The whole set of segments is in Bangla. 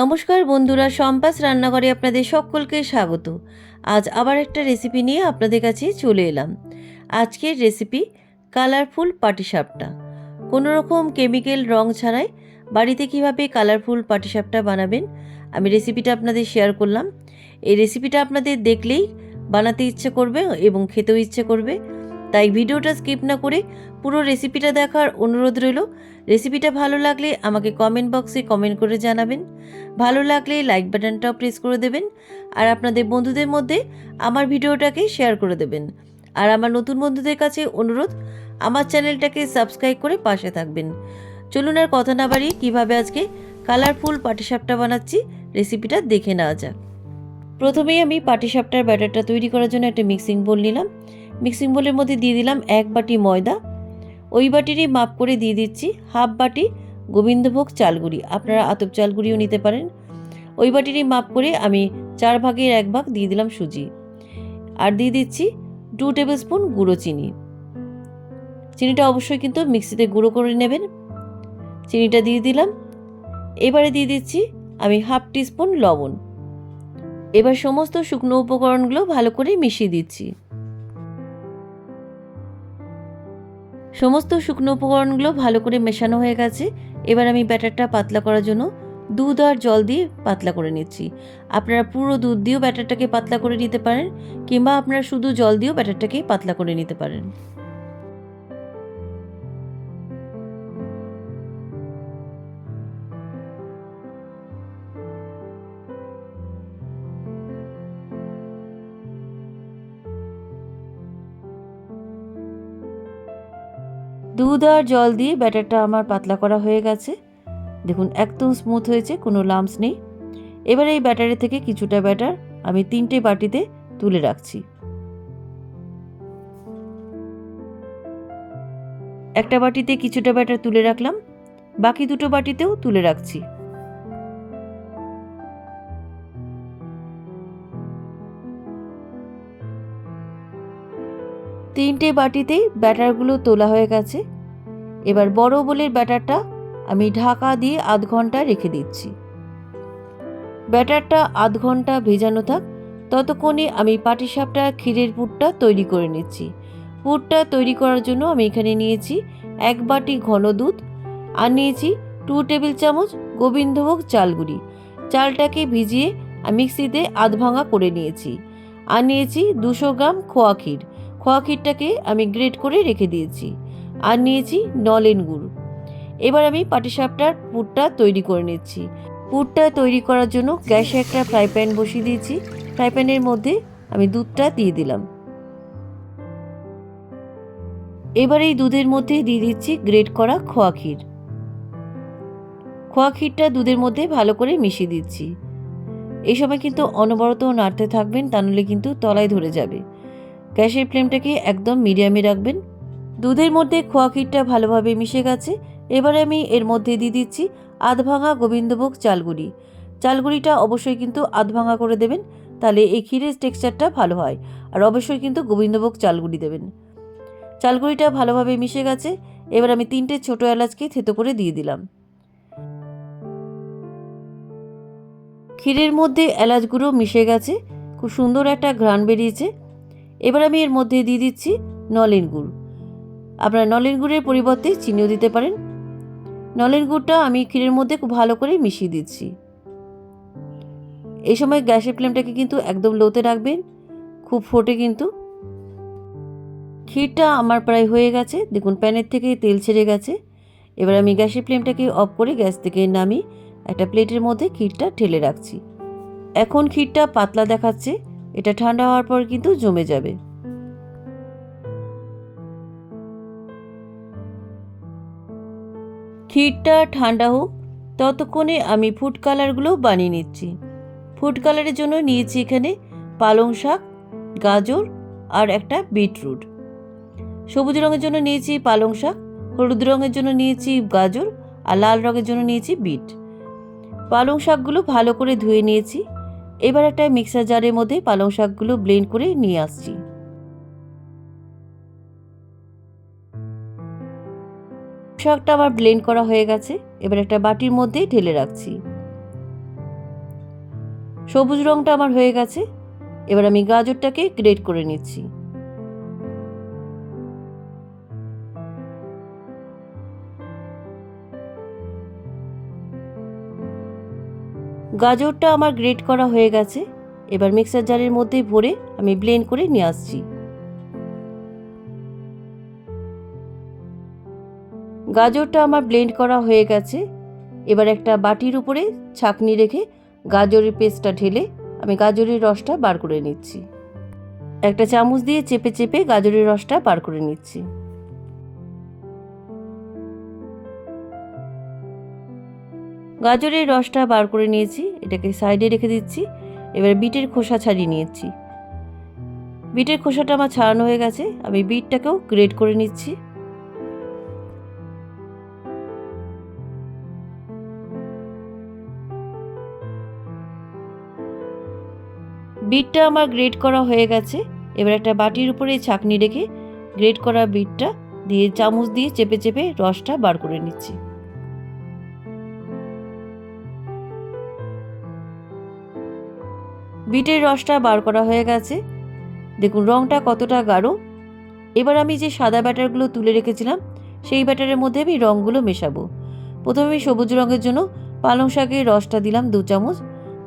নমস্কার বন্ধুরা সম্পাস রান্নাঘরে আপনাদের সকলকে স্বাগত। আজ আবার একটা রেসিপি নিয়ে আপনাদের কাছে চলে এলাম। আজকের রেসিপি কালারফুল পাটিসাপটা। কোনো রকম কেমিক্যাল রং ছাড়াই বাড়িতে কীভাবে কালারফুল পাটিসাপটা বানাবেন, আমি রেসিপিটা আপনাদের শেয়ার করলাম। এই রেসিপিটা আপনাদের দেখলেই বানাতে ইচ্ছে করবে এবং খেতেও ইচ্ছে করবে। তাই ভিডিওটা স্কিপ না করে পুরো রেসিপিটা দেখার অনুরোধ রইল। রেসিপিটা ভালো লাগলে আমাকে কমেন্ট বক্সে কমেন্ট করে জানাবেন। ভালো লাগলে লাইক বাটনটাও প্রেস করে দেবেন। আর আপনাদের বন্ধুদের মধ্যে আমার ভিডিওটাকে শেয়ার করে দেবেন। আর আমার নতুন বন্ধুদের কাছে অনুরোধ, আমার চ্যানেলটাকে সাবস্ক্রাইব করে পাশে থাকবেন। চলুন আর কথা না বাড়িয়ে কীভাবে আজকে কালারফুল পাটিসাপটা বানাচ্ছি রেসিপিটা দেখে নেওয়া যাক। প্রথমেই আমি পাটিসাপটার ব্যাটারটা তৈরি করার জন্য একটা মিক্সিং বোল নিলাম। মিক্সিং বোলের মধ্যে দিয়ে দিলাম এক বাটি ময়দা। ওই বাটিরই মাপ করে দিয়ে দিচ্ছি হাফ বাটি গোবিন্দভোগ চালগুড়ি আপনারা আতপ চালগুড়িও নিতে পারেন। ওই বাটিরই মাপ করে আমি চার ভাগের এক ভাগ দিয়ে দিলাম সুজি। আর দিয়ে দিচ্ছি টু টেবিল স্পুন গুঁড়ো চিনি। চিনিটা অবশ্যই কিন্তু মিক্সিতে গুঁড়ো করে নেবেন। চিনিটা দিয়ে দিলাম। এবারে দিয়ে দিচ্ছি আমি হাফ টিস্পুন লবণ। এবার সমস্ত শুকনো উপকরণগুলো ভালো করে মিশিয়ে দিচ্ছি। সমস্ত শুকনো উপকরণগুলো ভালো করে মেশানো হয়ে গেছে। এবার আমি ব্যাটারটা পাতলা করার জন্য দুধ আর জল দিয়ে পাতলা করে নিচ্ছি। আপনারা পুরো দুধ দিয়েও ব্যাটারটাকে পাতলা করে নিতে পারেন, কিংবা আপনারা শুধু জল দিয়েও ব্যাটারটাকে পাতলা করে নিতে পারেন। দুধ আর জল দিয়ে ব্যাটারটা আমার পাতলা করা হয়ে গেছে। দেখুন, একদম স্মুথ হয়েছে, কোনো লামস নেই। এবার এই ব্যাটারের থেকে কিছুটা ব্যাটার আমি তিনটে বাটিতে তুলে রাখছি। একটা বাটিতে কিছুটা ব্যাটার তুলে রাখলাম, বাকি দুটো বাটিতেও তুলে রাখছি। তিনটে বাটিতেই ব্যাটারগুলো তোলা হয়ে গেছে। এবার বড় বোলের ব্যাটারটা আমি ঢাকা দিয়ে আধ ঘণ্টা রেখে দিচ্ছি। ব্যাটারটা আধ ঘণ্টা ভেজানো থাক, ততক্ষণে আমি পাটিসাপটা ক্ষীরের পুরটা তৈরি করে নিচ্ছি। পুরটা তৈরি করার জন্য আমি এখানে নিয়েছি এক বাটি ঘন দুধ, আর নিয়েছি টু টেবিল চামচ গোবিন্দভোগ চালগুড়ি চালটাকে ভিজিয়ে মিক্সিতে আধ ভাঙা করে নিয়েছি। আর নিয়েছি দুশো গ্রাম খোয়া ক্ষীর। খোয়া ক্ষীরটাকে আমি গ্রেট করে রেখে দিয়েছি আর নিয়েছি নলেন গুড়। এবার আমি পাটিসাপটার পুরটা তৈরি করে নিচ্ছি। পুরটা তৈরি করার জন্য গ্যাসে একটা ফ্রাই প্যান বসিয়ে দিয়েছি। ফ্রাই প্যানের মধ্যে আমি দুধটা দিয়ে দিলাম। এবার এই দুধের মধ্যে দিয়ে দিচ্ছি গ্রেট করা খোয়া ক্ষীর। খোয়া ক্ষীরটা দুধের মধ্যে ভালো করে মিশিয়ে দিচ্ছি। এই সময় কিন্তু অনবরত নাড়তে থাকবেন, তা নাহলে কিন্তু তলায় ধরে যাবে। গ্যাসের ফ্লেমটাকে একদম মিডিয়ামে রাখবেন। দুধের মধ্যে খোয়া ভালোভাবে মিশে গেছে। এবারে আমি এর মধ্যে দিয়ে দিচ্ছি আধ ভাঙা গোবিন্দভোগ চালগুড়ি। চালগুড়িটা অবশ্যই কিন্তু আধ ভাঙা করে দেবেন, তাহলে এই ক্ষীরের টেক্সচারটা ভালো হয়। আর অবশ্যই কিন্তু গোবিন্দভোগ চালগুড়ি দেবেন। চালগুড়িটা ভালোভাবে মিশে গেছে, এবার আমি তিনটে ছোটো এলাচকে থেতো করে দিয়ে দিলাম। ক্ষীরের মধ্যে এলাচ গুঁড়ো মিশে গেছে, খুব সুন্দর একটা ঘ্রাণ বেরিয়েছে। এবার আমি এর মধ্যে দিয়ে দিচ্ছি নলেন গুড়। আপনারা নলেন গুড়ের পরিবর্তে চিনিও দিতে পারেন। নলেন গুড়টা আমি ক্ষীরের মধ্যে খুব ভালো করে মিশিয়ে দিচ্ছি। এই সময় গ্যাসের ফ্লেমটাকে কিন্তু একদম লোতে রাখবেন। খুব ফোটে কিন্তু। ক্ষীরটা আমার প্রায় হয়ে গেছে। দেখুন, প্যানের থেকে তেল ছেড়ে গেছে। এবার আমি গ্যাসের ফ্লেমটাকে অফ করে গ্যাস থেকে নামিয়ে একটা প্লেটের মধ্যে ক্ষীরটা ঢেলে রাখছি। এখন ক্ষীরটা পাতলা দেখাচ্ছে। এটা ঠান্ডা হওয়ার পর কিন্তু জমে যাবে। ক্ষীরটা ঠান্ডা হোক, ততক্ষণে আমি ফুড কালারগুলো বানিয়ে নিচ্ছি। ফুড কালারের জন্য নিয়েছি এখানে পালং শাক, গাজর আর একটা বিটরুট। সবুজ রঙের জন্য নিয়েছি পালং শাক, হলুদ রঙের জন্য নিয়েছি গাজর আর লাল রঙের জন্য নিয়েছি বিট। পালং শাকগুলো ভালো করে ধুয়ে নিয়েছি। এবার একটা মিক্সার জারের মধ্যে পালং শাকগুলো ব্লেন্ড করে নিয়ে আসছি। শাকটা আমার ব্লেন্ড করা হয়ে গেছে, এবার একটা বাটির মধ্যে ঢেলে রাখছি। সবুজ রঙটা আমার হয়ে গেছে, এবার আমি গাজরটাকে গ্রেট করে নিচ্ছি। গাজরটা আমার গ্রেট করা হয়ে গেছে। এবার মিক্সার জারের মধ্যে ভরে আমি ব্লেন্ড করে নিয়ে আসছি। গাজরটা আমার ব্লেন্ড করা হয়ে গেছে। এবার একটা বাটির উপরে ছাকনি রেখে গাজরের পেস্টটা ঢেলে আমি গাজরের রসটা বার করে নিচ্ছি। একটা চামচ দিয়ে চেপে চেপে গাজরের রসটা বার করে নিচ্ছি। গাজরের রসটা বার করে নিয়েছি, এটাকে সাইডে রেখে দিচ্ছি, এবার বিটের খোসা ছাড়িয়ে নিয়েছি। বিটের খোসাটা আমার ছাড়ানো হয়ে গেছে, আমি বিটটাকেও গ্রেড করে নিচ্ছি। বিটটা আমার গ্রেড করা হয়ে গেছে, এবার একটা বাটির উপরে ছাকনি রেখে গ্রেড করা বিটটা দিয়ে চামচ দিয়ে চেপে চেপে রসটা বার করে নিচ্ছি। বিটের রসটা বার করা হয়ে গেছে। দেখুন রঙটা কতটা গাঢ়। এবার আমি যে সাদা ব্যাটারগুলো তুলে রেখেছিলাম, সেই ব্যাটারের মধ্যে আমি রঙগুলো মেশাবো। প্রথমে আমি সবুজ রঙের জন্য পালং শাকের রসটা দিলাম দু চামচ।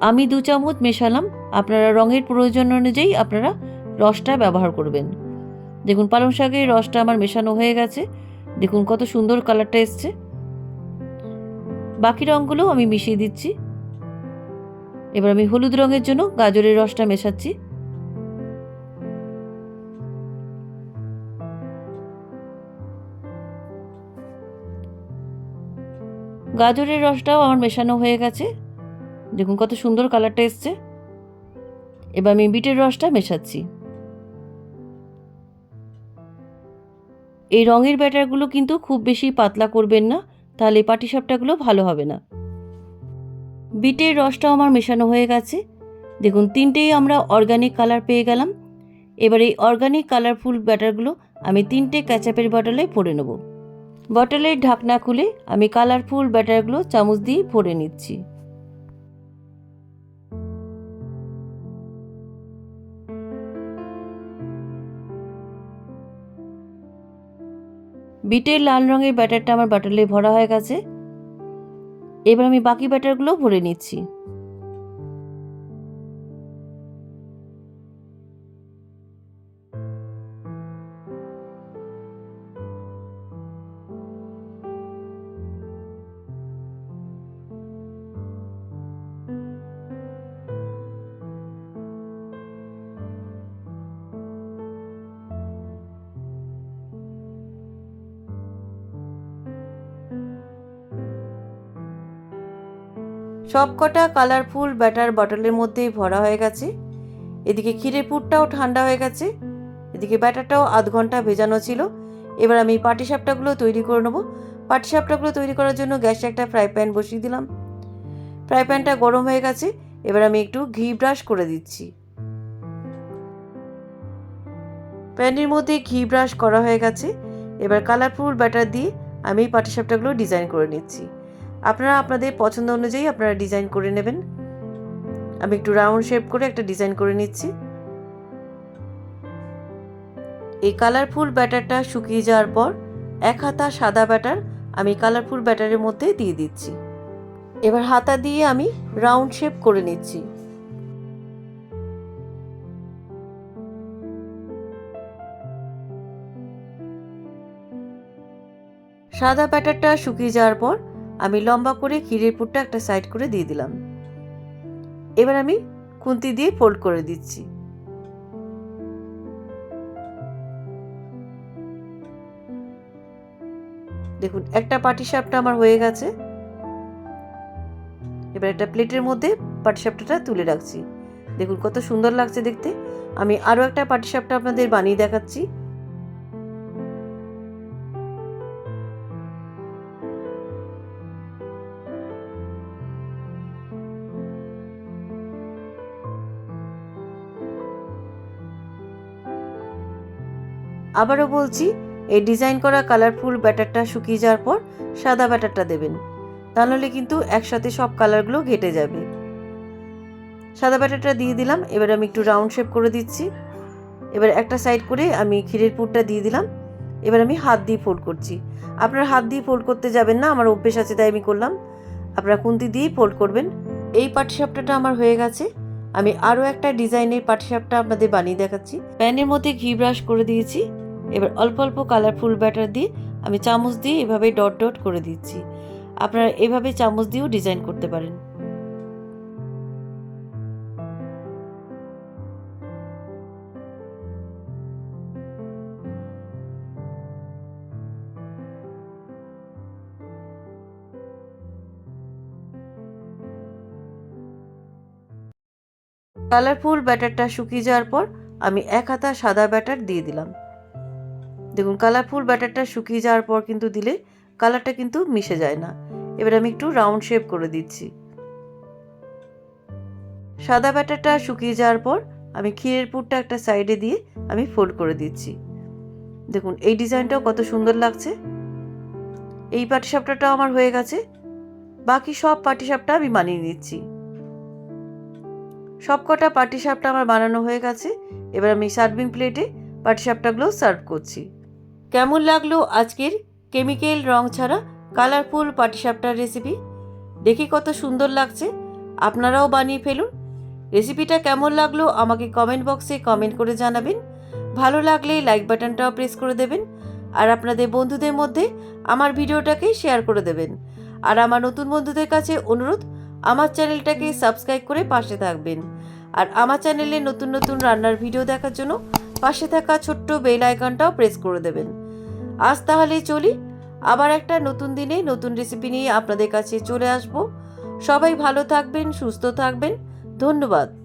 আমি দু চামচ মেশালাম, আপনারা রঙের প্রয়োজন অনুযায়ী আপনারা রসটা ব্যবহার করবেন। দেখুন, পালং শাকের রসটা আমার মেশানো হয়ে গেছে। দেখুন, কত সুন্দর কালারটা এসছে। বাকি রঙগুলো আমি মিশিয়ে দিচ্ছি। এবার আমি হলুদ রঙের জন্য গাজরের রসটা মেশাচ্ছি। গাজরের রসটাও আমার মেশানো হয়ে গেছে। দেখুন কত সুন্দর কালারটা এসছে। এবার আমি বিটের রসটা মেশাচ্ছি। এই রঙের ব্যাটারগুলো কিন্তু খুব বেশি পাতলা করবেন না, তাহলে পাটিসাপটাগুলো ভালো হবে না। বিটের রসটাও আমার মেশানো হয়ে গেছে। দেখুন, তিনটেই আমরা অর্গানিক কালার পেয়ে গেলাম। এবার এই অর্গানিক কালারফুল ব্যাটারগুলো আমি তিনটে ক্যাচাপের বটলে ভরে নেব। বটলের ঢাকনা খুলে আমি কালারফুল ব্যাটারগুলো চামচ দিয়ে ভরে নিচ্ছি। বিটের লাল রঙের ব্যাটারটা আমার বাটলে ভরা হয়ে গেছে। এবার আমি বাকি ব্যাটারগুলো ভরে নিচ্ছি। সব কটা কালারফুল ব্যাটার বটলের মধ্যেই ভরা হয়ে গেছে। এদিকে ক্ষীরের পুরটাও ঠান্ডা হয়ে গেছে। এদিকে ব্যাটারটাও আধ ঘণ্টা ভেজানো ছিল। এবার আমি পাটিসাপটাগুলো তৈরি করে নেব। পাটিসাপটাগুলো তৈরি করার জন্য গ্যাসে একটা ফ্রাই প্যান বসিয়ে দিলাম। ফ্রাই প্যানটা গরম হয়ে গেছে। এবার আমি একটু ঘি ব্রাশ করে দিচ্ছি। প্যানের মধ্যে ঘি ব্রাশ করা হয়ে গেছে। এবার কালারফুল ব্যাটার দিয়ে আমি পাটিসাপটাগুলো ডিজাইন করে নিচ্ছি। আপনারা আপনাদের পছন্দ অনুযায়ী আপনারা ডিজাইন করে নেবেন। আমি একটু রাউন্ড শেপ করে একটা ডিজাইন করে নিচ্ছি। এই কালারফুল ব্যাটারটা শুকিয়ে যাওয়ার পর এক হাতা সাদা ব্যাটার আমি কালারফুল ব্যাটারের মধ্যে দিয়ে দিচ্ছি। এবার হাতা দিয়ে আমি রাউন্ড শেপ করে নিচ্ছি। সাদা ব্যাটারটা শুকিয়ে যাওয়ার পর আমি লম্বা করে ক্ষীরের পুরটা একটা সাইড করে দিয়ে দিলাম। এবার আমি খুন্তি দিয়ে ফোল্ড করে দিচ্ছি। দেখুন, একটা পাটিসাপটা আমার হয়ে গেছে। এবার একটা প্লেটের মধ্যে পাটিসাপটাটা তুলে রাখছি। দেখুন, কত সুন্দর লাগছে দেখতে। আমি আরও একটা পাটিসাপটা আপনাদের বানিয়ে দেখাচ্ছি। আবারও বলছি, এই ডিজাইন করা কালারফুল ব্যাটারটা শুকিয়ে যাওয়ার পর সাদা ব্যাটারটা দেবেন। তাহলে কিন্তু একসাথে সব কালারগুলো ঘেটে যাবে। সাদা ব্যাটারটা দিয়ে দিলাম, এবার আমি একটু রাউন্ড শেপ করে দিচ্ছি। এবার একটা সাইড করে আমি ক্ষীরের পুরটা দিয়ে দিলাম। এবার আমি হাত দিয়ে ফোল্ড করছি। আপনারা হাত দিয়ে ফোল্ড করতে যাবেন না, আমার অভ্যেস আছে তাই আমি করলাম। আপনারা কুন্তি দিয়েই ফোল্ড করবেন। এই পাটিসাপটাটা আমার হয়ে গেছে। আমি আরও একটা ডিজাইনের পাটিসাপটা আপনাদের বানিয়ে দেখাচ্ছি। প্যানের মধ্যে ঘি ব্রাশ করে দিয়েছি। এবার অল্প অল্প কালারফুল ব্যাটার দিয়ে আমি চামচ দিয়ে এভাবে ডট ডট করে দিচ্ছি। আপনারা এভাবে চামচ দিয়েও ডিজাইন করতে পারেন। কালারফুল ব্যাটারটা শুকিয়ে যাওয়ার পর আমি এক হাতা সাদা ব্যাটার দিয়ে দিলাম। দেখুন, কালারফুল ব্যাটারটা শুকিয়ে যাওয়ার পর কিন্তু দিলে কালারটা কিন্তু মিশে যায় না। এবার আমি একটু রাউন্ড শেপ করে দিচ্ছি। সাদা ব্যাটারটা শুকিয়ে যাওয়ার পর আমি ক্ষীরের পুরটা একটা সাইডে দিয়ে আমি ফোল্ড করে দিচ্ছি। দেখুন, এই ডিজাইনটাও কত সুন্দর লাগছে। এই পাটিসাপটাটাও আমার হয়ে গেছে। বাকি সব পাটিসাপটা আমি মানিয়ে নিচ্ছি। সবকটা পাটিসাপটা আমার বানানো হয়ে গেছে। এবার আমি সার্ভিং প্লেটে পাটিসাপটাগুলো সার্ভ করছি। কেমন লাগল আজকের কেমিক্যাল রং ছাড়া কালারফুল পাটিসাপটার রেসিপি? দেখে কত সুন্দর লাগছে। আপনারাও বানিয়ে ফেলুন। রেসিপিটা কেমন লাগল আমাকে কমেন্ট বক্সে কমেন্ট করে জানাবেন। ভালো লাগলে লাইক বাটনটাও প্রেস করে দেবেন। আর আপনাদের বন্ধুদের মধ্যে আমার ভিডিওটাকে শেয়ার করে দেবেন। আর আমার নতুন বন্ধুদের কাছে অনুরোধ আমার চ্যানেলটাকে সাবস্ক্রাইব করে পাশে থাকবেন। আর আমার চ্যানেলে নতুন নতুন রান্নার ভিডিও দেখার জন্য পাশে থাকা ছোট্ট বেল আইকনটাও প্রেস করে দেবেন। আজ তাহলে চলি, আবার একটা নতুন দিনে নতুন রেসিপি নিয়ে আপনাদের কাছে চলে আসব। সবাই ভালো থাকবেন, সুস্থ থাকবেন। ধন্যবাদ।